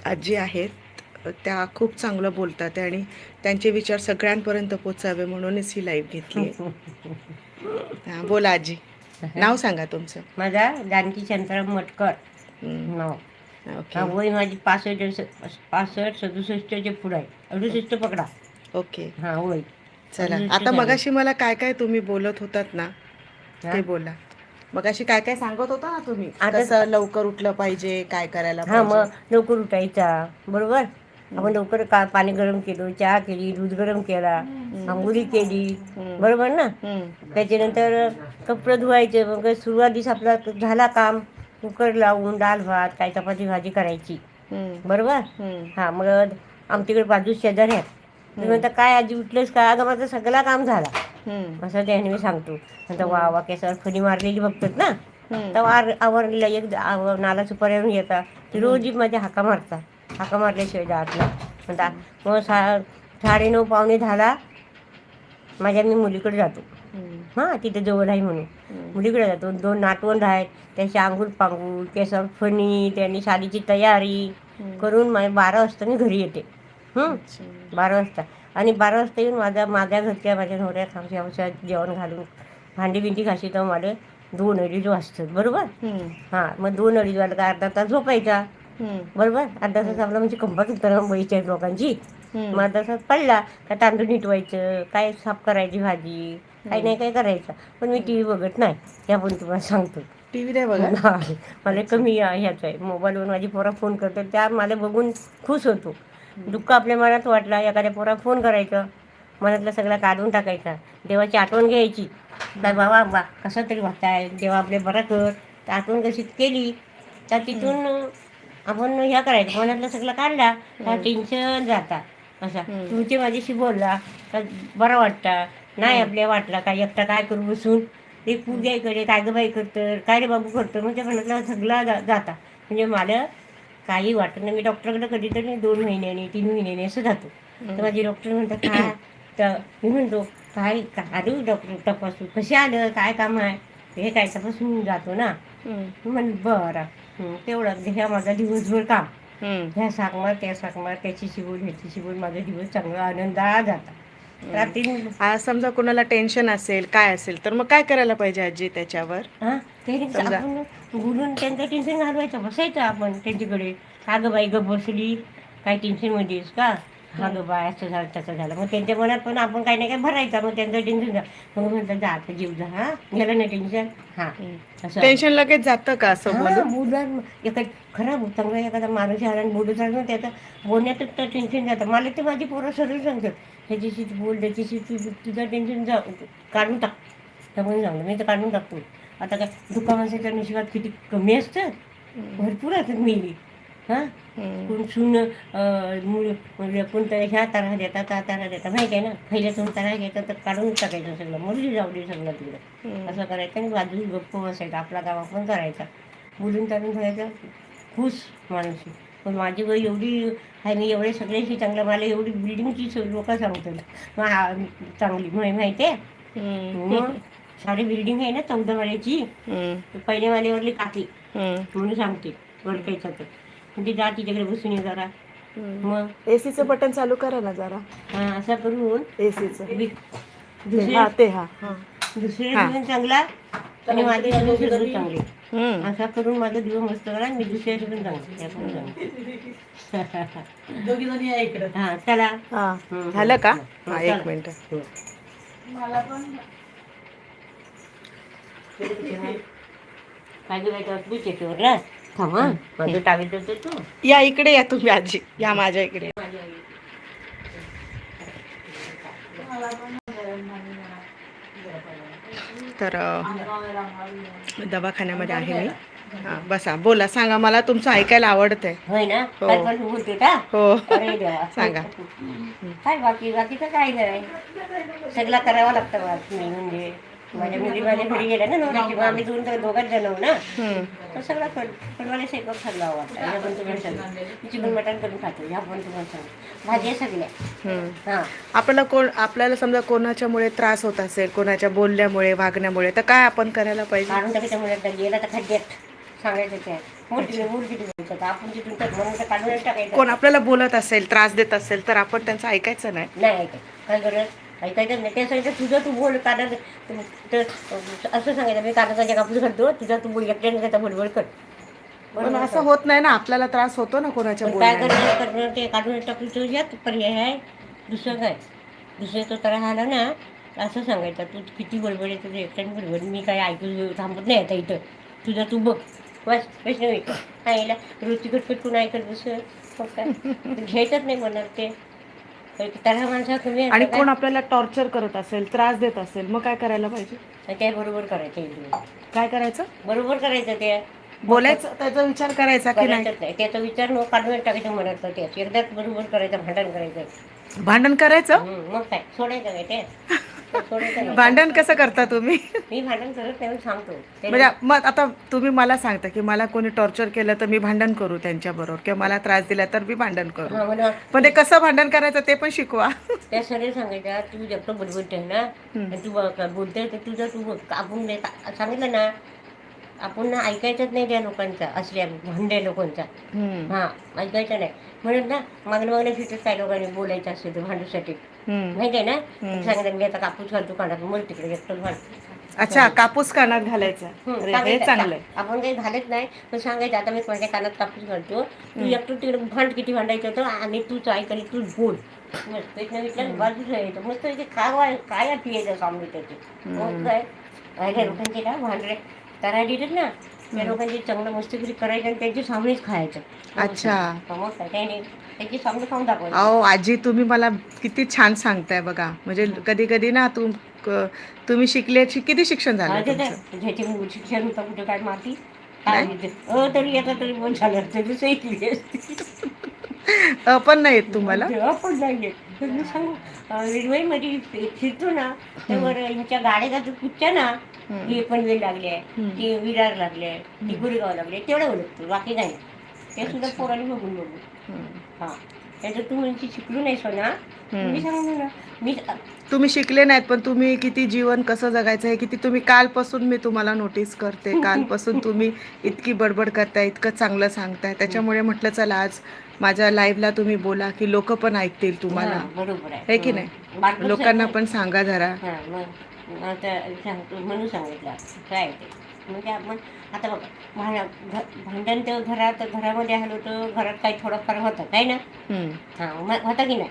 एक आजी आहेत त्या खूप चांगलं बोलतात आणि त्यांचे विचार सगळ्यांपर्यंत पोचावे म्हणूनच ही लाईव्ह घेतली आहे. बोला आजी. नाव सांगा तुमचं. माझा जानकी शंतराम मटकर. हम्म, नाव. ओके. वय माझी पासष्ट पासष्ट सदुसष्टचे पुढं आहे. अडुसष्ट पकडा. ओके. हा वय. चला. आता. मगाशी मला काय काय तुम्ही बोलत होतात ना हा? ते बोला. मगाशी काय काय सांगत होता ना तुम्ही? आता- कसं लवकर उठलं पाहिजे काय करायला हा पाहिजे? मग लवकर उठायचा बरोबर? आपण लवकर का पाणी गरम केलं चहा केली दूध गरम केला आंघोळी केली हम्म. बरोबर ना? हम्म, त्याच्यानंतर कपडे धुवायचे मग सुरुवातीस आपला झाला काम कुकर लावून डाळ भात काय चपाती भाजी करायची. हम्म, बरोबर? हम्म, हा मग आमच्याकडे बाजू शेजारी आहेत. म्हणता काय आजी उठलेस का? अगं माझं सगळं काम झाला. असं त्याने मी सांगतो. नंतर वा वा केसावर फणी मारलेली बघतात ना. तर आवरलेला एक नालाचं पर्यावरण येतात रोज माझ्या हाका मारतात हाका मारल्याशिवाय जात नाही. म्हणता मग सा साडेनऊ पावणे दहाला माझ्या मी मुलीकडे जातो. हां तिथे जवळ आहे म्हणून. मुलीकडे जातो. दोन नातवंड आहेत. त्याची आंघोळ पांघूळ केसावर फणी त्यांनी शाळेची तयारी करून माझ्या बारा वाजता मी घरी येते. बारा वाजता. आणि बारा वाजता येऊन माझ्या माझ्या घरच्या माझ्या नवऱ्या खामच्या औषध जेवण घालून. भांडी बिंडी घाशी तर मला दोन अडीच वाजतात बरोबर? हां मग दोन अडीच वाजता का अर्धा तास झोपायचा. बरोबर? अर्धा तास आपला म्हणजे कंपात बळीच्या आहेत लोकांची. मग अर्धा तास पडला का तांदूळ नीटवायचं काय साफ करायची भाजी काही नाही काय करायचं. पण मी टी व्ही बघत नाही हे पण तुम्हाला सांगतो. टीव्ही नाही बघा नाही मला कमी ह्याचं आहे मोबाईलवर माझी पोरा फोन करतात त्या मला बघून खुश होतो. दुःख आपल्या मनात वाटला एखाद्या पोरा फोन करायचं मनातलं सगळं काढून टाकायचा. देवाची आठवण घ्यायची. काय बाबा बा कसं तरी वाटताय देवा आपले बरं कर. तर आठवण कशी केली. तर तिथून आपण ह्या करायचं. मनातलं सगळं काढला तर टेन्शन जाता. असा. तुमचे माझ्याशी बोलला तर बरं वाटतं. नाही आपल्या वाटला काय एकटा काय करू बसून? ते पूजा करे काय गं बाई करतं काय रे बाबू करतं? म्हणजे मनातला सगळा जाता. म्हणजे मला काही वाटत नाही मी डॉक्टरकडे कधीतरी दोन महिन्याने तीन महिन्याने असं जातो. तर माझी डॉक्टर म्हणतात काय तर मी म्हणतो काय अरे डॉक्टर तपासू? कसे आलं? काय काम आहे? हे काय तपासून जातो ना. म्हण बरं. तेवढं ह्या माझा दिवसभर काम. ह्या साकमार त्या साकमार त्याची शिवून ह्याची शिवून माझा दिवस चांगला आनंदात जाता रात्री समजा कोणाला टेन्शन असेल काय असेल तर मग काय करायला पाहिजे आजी त्याच्यावर? हा? ते समजा. आपण बोलून त्यांचं टेन्शन घालवायचं बसायचं आपण त्यांच्याकडे. का गं बाई गं बसली काय टेन्शन मध्येस का? हा. गं बाय असं झालं तसं झालं. मग त्यांच्या मनात पण आपण काही नाही काय भरायचं मग त्यांचं टेन्शन मग म्हणतात जा आता जीव जा हा? गेलं नाही टेन्शन हा. असं. टेन्शन लगेच जातं का असं बोलून? बोलून एका खरं चांगला एखादा माणूस आला आणि बोलू चाललं त्याचं बोलण्यातच तर टेन्शन जातं. मला ते माझी पोरं सरळ सांगतात त्याच्याशी तू बोल त्याच्याशी तू तुझं टेन्शन जा काढून टाक. त्यामुळे सांगलं मी तर काढून टाकतो आता काय माणसाच्या नशिबात किती कमी असतात भरपूर असतात मेली. हां? कोण सून म्हणजे कोणतं ह्या तारा देतात त्या तारा देतात. माहिती आहे ना? पहिल्यातून तारा घेतात तर काढून टाकायचं सगळं. मुरली जाऊ दे सगळं तिकडं. असं करायचं आणि बाजूला गप्प बसायचं. आपला गावा पण करायचा. बोलून चालून ठेवायचं खुश माणूस पण माझी वय एवढी आहे मी एवढे सगळ्याशी चांगलं मला एवढी बिल्डिंगची लोक सांगतात. मग चांगली माहि- माहिती आहे? मग साडी बिल्डिंग आहे ना चौदा वाड्याची हम्म, पहिल्या वाल्यावरली काकी म्हणून सांगते वरकायचं तर. म्हणजे जा तिच्याकडे बसून ये जरा. हम्म. मग? एसीचं बटन चालू करा ना जरा. हा, असं करून एसीचं. हा ते हा. हा. दुसरे हा. दिवस चांगला? आणि माझे दिवस चांगले. असा करून माझा दिवस मस्त करा मी दुसऱ्या पण चांगले. पण. हा चला. हा. झालं का? हो, हा एक. मिनिट. हो. ना थांब. माझं तर तू. या इकडे या तुम्ही आजी. या माझ्या इकडे. तर दवाखान्यामध्ये आहे मी. हा बसा. बोला सांगा मला तुमचं ऐकायला आवडतंय. होय ना? हो. काय पण बोलते का? हो. अरे देवा. सांगा. काय बाकी? बाकीचं काय नाही. सगळं करावं लागतं बा म्हणजे माझ्या मुली माझ्या घरी गेल्या ना मग आम्ही दोन जण आहो ना. हम्म. तर सगळं स्वयंपाक खाल्ला वाटतं ह्या पण तुम्हाला चिकन मटण करून खातो. ह्या पण तुम्हाला सांग. भाज्या सगळ्या हम्म. हां. आपल्याला कोण आपल्याला समजा कोणाच्यामुळे त्रास होत असेल कोणाच्या बोलण्यामुळे वागण्यामुळे तर काय आपण करायला पाहिजे? काढून टाकायच्या मुलांना गेला तर खड्ड्यात सांगायचं मुलगी बोलतात. आपण तिथून तर म्हणून तर काढून टाकायचं. कोण आपल्याला बोलत असेल त्रास देत असेल तर आपण त्यांचं ऐकायचं नाही. काय गरज ऐकायचं नाही ते सांगितलं तुझं तू बोल कानात तर असं सांगायचं मी कानाचा कापूस घालतो तुझा तू बोल एकट्याने त्याचा बडबड कर. पण असं होत नाही ना आपल्याला त्रास होतो ना कोणाच्या काय बोलण्याने. करणार ते काढून टाकून तो यात पर्याय आहे दुसरं काय? दुसरं तो तर आला ना असं सांगायचं तू किती बडबड आहे तुझं एकट्याने बडबड मी काय ऐकू थांबत नाही आता इथं. तुझं तू बघ बस वैष्णवी आईला रोजची कोण ऐकत दुसरं मग काय घ्यायचंच नाही म्हणणार ते. त्याला माणसा तुम्ही आणि कोण आपल्याला टॉर्चर करत असेल त्रास देत असेल मग काय करायला पाहिजे? ते बरोबर करायचं. काय करायचं? बरोबर करायचं ते? बोलायचं त्याचा विचार करायचा की नाही? करायचंच नाही. त्याचा विचार न काढून टाकायचं म्हणत ते. एकदाच बरोबर करायचं भांडण करायचं. भांडण करायचं? मग काय? सोडायचं काय ते. भांडण कसं करता तुम्ही? मी भांडण करत नाही सांगतो. म्हणजे मग आता तुम्ही मला सांगता की मला कोणी टॉर्चर केलं तर मी भांडण करू त्यांच्या बरोबर किंवा मला त्रास दिला तर मी भांडण करू. पण ते कसं भांडण करायचं ते पण शिकवा. त्या सरळ सांगायच्या तू जगतो बडबडते ना तू बोलते तर तुझं तू. आपण सांगितलं ना आपण ना ऐकायचंच नाही त्या लोकांचा असल्या भांड्या लोकांचा. हा ऐकायचं नाही. म्हणून ना मागण्या मागण्या फिटत काय लोकांनी बोलायचं असते भांडूसाठी. माहिती आहे ना. सांगितलं मी आता कापूस घालतो काढत मग तिकडे भांड अच्छा कापूस कानात घालायचा. अरे, हे आपण काही घालत नाही पण सांगायचं आता मी माझ्या कानात कापूस घालतो. तू एकटं तिकडे भांड किती भांडायचं होतं आणि तूच ऐक आणि तूच बोल. मस्त इथनं विचार बाजूला यायचं मस्त इथे काय वाय काय पियायचं सामने त्याचे. मग काय लोकांचे ना भांडरे. करायला ना? त्या लोकांची चांगलं मस्तगिरी करायचं आणि त्यांच्या सामनेच खायचं. अच्छा. मग काय त्याने त्यांची सामने खाऊन दाखवायचं अहो आजी तुम्ही मला किती छान सांगताय बघा. म्हणजे कधी कधी ना तुम क- तुम्ही शिकले शि- किती शिक्षण झालं ते तुमचं? तर- ज्याचे मूळ शिक्षण होतं कुठे काय माती? काय माहिती. अ तरी आता तरी पण झालं तरी सैकली असती. अ, पण नाही येत तुम्हाला? तेव्हा पण तर मी सांगू? रेल्वे मध्ये फिरतो ना तेव्हा ह्याच्या गाड्या जातो कुठच्या ना हे पण वेळ लागले आहे. ते विरार लागले ते गुरेगाव लागले तेवढं ओळखतो बाकी नाही. ते सुद्धा पोरांनी बघून बघू. हं. हा. त्याचं तू म्हणजे शिकलो नाही सोना. मी सांगू ना मी तुम्ही शिकले नाहीत पण तुम्ही किती जीवन कसं जगायचं हे किती तुम्ही कालपासून मी तुम्हाला नोटीस करते. कालपासून तुम्ही इतकी बडबड करताय इतकं चांगलं सांगताय. त्याच्यामुळे म्हटलं चला आज माझ्या लाईव्हला तुम्ही बोला की लोक पण ऐकतील तुम्हाला. बरोबर आहे. की नाही? लोकांना पण सांगा जरा. हा सांगतो म्हणून सांगितलं. काय ते? म्हणजे आपण आता बघा भांड घ- भांडण तर घरात घरामध्ये आलो तर घरात काही थोडंफार होतं काय ना? हं. होतं की नाही?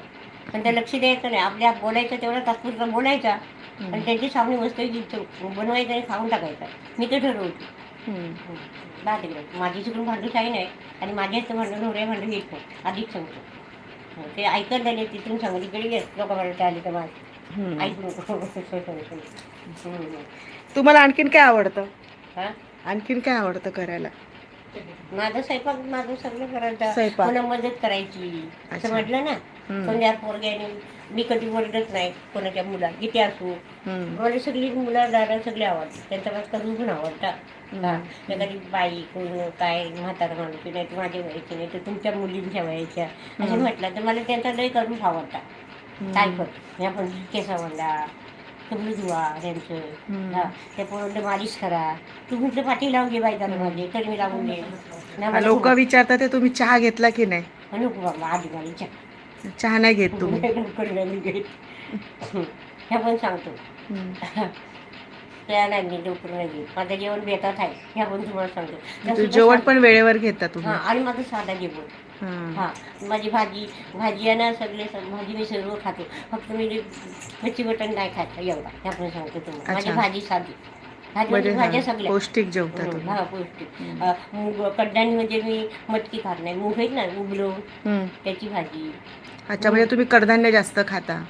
पण ते लक्ष द्यायचं नाही. आपल्या बोलायचं तेवढं तात्पुरता बोलायचा. आणि त्यांची सामने वस्तू बनवायचं आणि खाऊन टाकायचं. मी ते ठरवतो. दहा तिकडे माझी चुकून भांडू काही नाही. आणि माझ्याच भांडण होणे भांडण येत आधीच सांगतो. ते ऐकत झाले तिथून सांगू तिकडे येत लोक म्हणत आली तर माझ. ऐकू नको. तुम्हाला आणखीन काय आवडतं? हा? आणखीन काय आवडतं करायला? माझं स्वयंपाक माझं सगळं करायचं. मदत करायची. असं म्हटलं ना समजा पोरग्याने मी कधी ओरडत नाही कोणाच्या मुला किती असू. मला सगळी मुलं दादा सगळे आवडतात. त्यांच्या पास करून पण आवडतात. एखादी बाई कोण काय म्हातारा माणूस नाही तर माझ्या वयाची नाही तर तुमच्या मुलींच्या वयाच्या. असं म्हटलं तर मला त्यांचा लय करून आवडतात. काय पण. ह्या पण केसावंडा सगळं धुवा त्यांचं. हा. त्या पोरांना मालिश करा. तू म्हटलं पाठी लावून घे बायकाला माझे तर मी लावून मला लोक विचारतात ते तुम्ही चहा घेतला की नाही? नको बाबा आधी मालिशा चहा नाही घेत तुम्ही. घेत. ह्या पण सांगतो. हं. त्या नाही मी लवकर नाही घेत माझं जेवण बेतात आहे. ह्या पण तुम्हाला सांगतो. जेवण पण वेळेवर घेता तुम्ही. हा आणि माझं साधा जेवण. हं. हा माझी भाजी भाजी आहे ना सगळे भाजी मी सर्व खाते. फक्त मी मिरची बटन नाही खात एवढा. ह्या पण सांगतो तुम्हाला. माझी. भाजी साधी. म्हणजे भाज्या सगळ्या. पौष्टिक जेवता हं, तुम्ही हा पौष्टिक. अ, मूग कडधान्य म्हणजे मी मटकी खात नाही. मूग आहेत ना उबलो हं. त्याची भाजी. अच्छा म्हणजे तुम्ही कडधान्य जास्त खाता.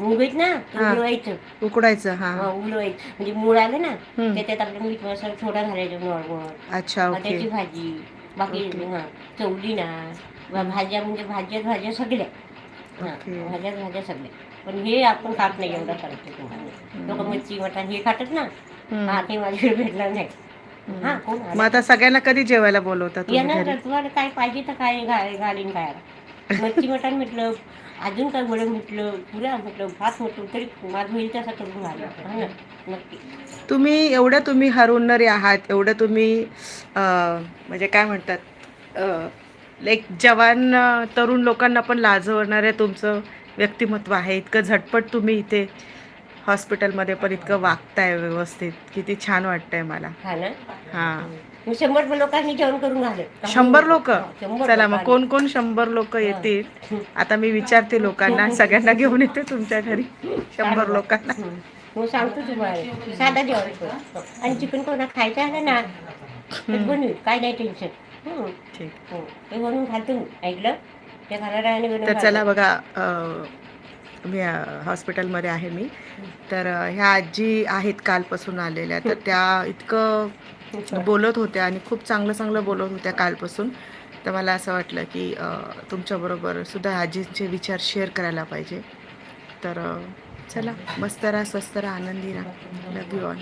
मूग आहेत ना हा. उबलवायचं उकडायचं हा. उबलवायचं म्हणजे मूळ आलं ना. त्याच्यात आपलं मीठ मसाला थोडा घालायचं नॉर्मल. अच्छा ओके. त्याची भाजी. बाकी. हा चवली ना. वा भाज्या म्हणजे भाज्या भाज्या सगळ्या. हा, ओके. भाज्या भाज्या सगळ्या. पण हे आपण खात नाही एवढं तुम्हाला. लोक मच्छी मटण हे खातात ना. हं. हा ते माझ्याकडे भेटलं नाही हा कोण मग आता सगळ्यांना कधी जेवायला बोलवता तुम्ही येणार घरी? तर तुम्हाला काय पाहिजे तर काय घा- घालीन काय मच्छी मटण म्हटलं अजून काय वडं म्हटलं पुऱ्या म्हटलं भात म्हटलं तरी माझं होईल तसं करून आलं हा ना नक्की. तुम्ही एवढं तुम्ही हरवणारे आहात एवढं तुम्ही अं, म्हणजे काय म्हणतात एक जवान अं, तरुण लोकांना पण लाजवणारे तुमचं व्यक्तिमत्व आहे. इतकं झटपट तुम्ही इथे हॉस्पिटलमध्ये पण इतकं वागताय व्यवस्थित. किती छान वाटतंय मला. हा ना? हां. मी शंभर लोकांनी जेवण करून घालत शंभर लोक? चला मग. कोण कोण शंभर लोक येतील? आता मी विचारते लोकांना सगळ्यांना घेऊन येते तुमच्या घरी. शंभर लोकांना. मग सांगतो तुम्हाला. साधा जेवण कर. आणि चिकन कोणा खायचं आलं ना? बनवी काय नाही टेन्शन. ठीक. हो. ते बनवून घालतो ऐकलं? ते खाणार आणि तर चला. बघा मी हॉस्पिटलमध्ये आहे मी. तर ह्या आजी आहेत कालपासून आलेल्या. तर त्या इतकं बोलत होत्या आणि खूप चांगलं चांगलं बोलत होत्या कालपासून. तर मला असं वाटलं की तुमच्याबरोबर सुद्धा आजींचे विचार शेअर करायला पाहिजे. तर चला मस्त राहा स्वस्त राहा आनंदी राहा. लव यू ऑल